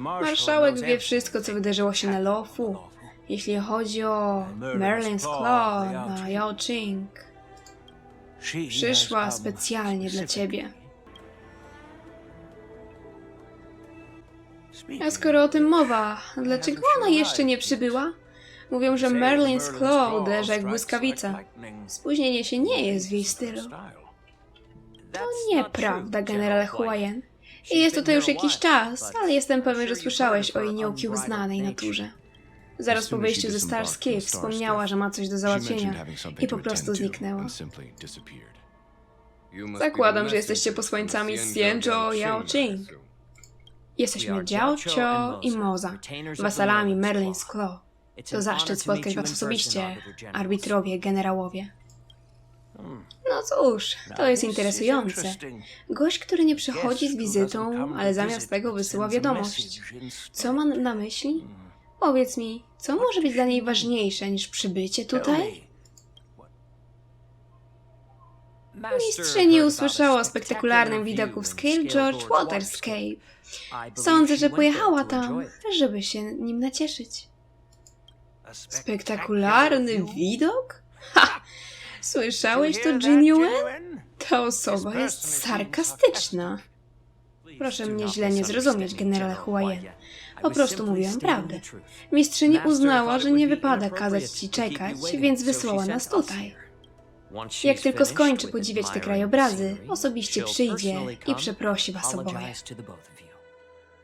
Marszałek wie wszystko, co wydarzyło się na Lofu. Jeśli chodzi o Merlin's Claw na Yao Ching, przyszła specjalnie dla ciebie. A skoro o tym mowa, dlaczego ona jeszcze nie przybyła? Mówią, że Merlin's Claw uderza jak błyskawica. Spóźnienie się nie jest w jej stylu. To nieprawda, generale Huayen. I jest tutaj już jakiś czas, ale jestem pewien, że słyszałeś o jej nieokiełznanej naturze. Zaraz po wyjściu ze Stars Cave wspomniała, że ma coś do załatwienia i po prostu zniknęła. Zakładam, że jesteście posłańcami z Xianzhou Yao Ching. Jesteśmy Jiao Cio i Moza, wasalami Merlin's Claw. To zaszczyt spotkać was osobiście, arbitrowie, generałowie. No cóż, to jest interesujące. Gość, który nie przychodzi z wizytą, ale zamiast tego wysyła wiadomość. Co ma na myśli? Powiedz mi, co może być dla niej ważniejsze niż przybycie tutaj? Mistrzyni usłyszała o spektakularnym widoku w Scale George Waterscape. Sądzę, że pojechała tam, żeby się nim nacieszyć. Spektakularny widok? Słyszałeś to, Jin Yuen? Ta osoba jest sarkastyczna. Proszę mnie źle nie zrozumieć, generale Huayen. Po prostu mówiłam prawdę. Mistrzyni uznała, że nie wypada kazać ci czekać, więc wysłała nas tutaj. Jak tylko skończy podziwiać te krajobrazy, osobiście przyjdzie i przeprosi was oboje.